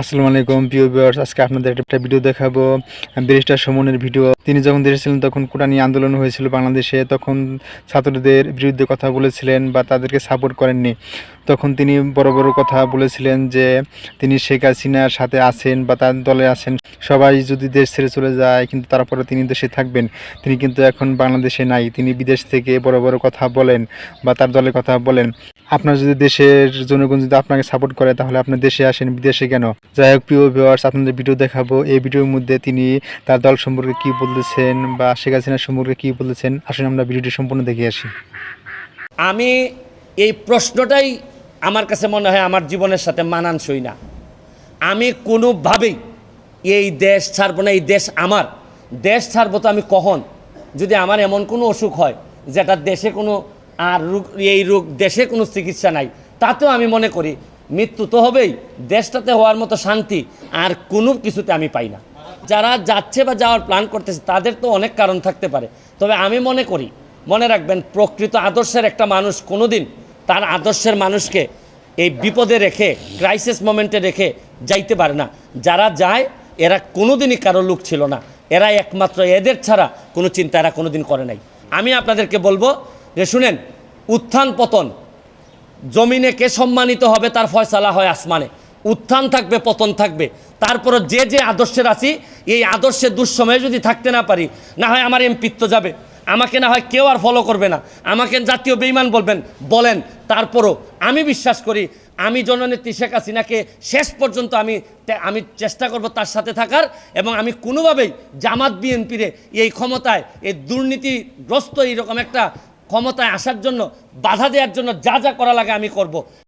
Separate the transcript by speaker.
Speaker 1: আসসালামু আলাইকুম প্রিয় ভিউয়ার্স আজকে আপনাদের একটা ভিডিও দেখাবো। ব্যারিস্টার সুমনের ভিডিও তিনি যখন দেশে ছিলেন, তখন কোটানি আন্দোলন হয়েছিল বাংলাদেশে। তখন ছাত্রদের বিরুদ্ধে কথা বলেছিলেন বা তাদেরকে সাপোর্ট করেননি। তখন তিনি বড় বড় কথা বলেছিলেন যে তিনি শেখ হাসিনার সাথে আছেন বা তার দলে আছেন, সবাই যদি দেশ ছেড়ে চলে যায়, কিন্তু তারপরে তিনি দেশে থাকবেন। তিনি কিন্তু এখন বাংলাদেশে নাই, তিনি বিদেশ থেকে বড় বড় কথা বলেন বা তার দলের কথা বলেন। আপনার যদি দেশের জনগণ যদি আপনাকে সাপোর্ট করে, তাহলে আপনি দেশে আসেন, বিদেশে কেন? যাই হোক, প্রিয় ভিউয়ার্স আপনাদের ভিডিও দেখাবো। এই ভিডিওর মধ্যে তিনি তার দল সম্পর্কে কি বলতেছেন বা শেখ হাসিনার সম্পর্কে কি বলতেছেন? আসলে আমরা ভিডিওটি সম্পূর্ণ দেখে আসি।
Speaker 2: আমি এই প্রশ্নটাই আমার কাছে মনে হয় আমার জীবনের সাথে মানানসই না। আমি কোনোভাবেই এই দেশ ছাড়বো না, এই দেশ আমার। দেশ ছাড়বো তো আমি কখন? যদি আমার এমন কোনো অসুখ হয়, যেটা দেশে কোনো আর রোগ, এই রোগ, দেশে কোনো চিকিৎসা নাই, তাতেও আমি মনে করি মৃত্যু তো হবেই, দেশটাতে হওয়ার মতো শান্তি আর কোনো কিছুতে আমি পাই না। যারা যাচ্ছে বা যাওয়ার প্ল্যান করতেছে, তাদের তো অনেক কারণ থাকতে পারে। তবে আমি মনে করি, মনে রাখবেন, প্রকৃত আদর্শের একটা মানুষ কোনোদিন তার আদর্শের মানুষকে এই বিপদে রেখে ক্রাইসিস মোমেন্টে রেখে যাইতে পারে না। যারা যায়, এরা কোনোদিনই কারও লোক ছিল না। এরা একমাত্র এদের ছাড়া কোনো চিন্তা এরা কোনোদিন করে নাই। আমি আপনাদেরকে বলব যে শুনেন, উত্থান পতন, জমিনে কে সম্মানিত হবে তার ফয়সালা হয় আসমানে। উত্থান থাকবে, পতন থাকবে। তারপর যে যে আদর্শের আছি, এই আদর্শের দুঃসময়ে যদি থাকতে না পারি, না হয় আমার এমপিত্ব যাবে। আমাকে না হয় কেউ আর ফলো করবে না। আমাকে জাতীয় বেইমান বলবেন, বলেন, তারপরও আমি বিশ্বাস করি, আমি জননেত্রী শেখ হাসিনাকে শেষ পর্যন্ত আমি আমি চেষ্টা করব তার সাথে থাকার এবং আমি কোনোভাবেই জামাত বিএনপিরে এই ক্ষমতায়, এই দুর্নীতিগ্রস্ত এইরকম একটা ক্ষমতায় আসার জন্য বাধা দেওয়ার জন্য যা যা করা লাগে আমি করব।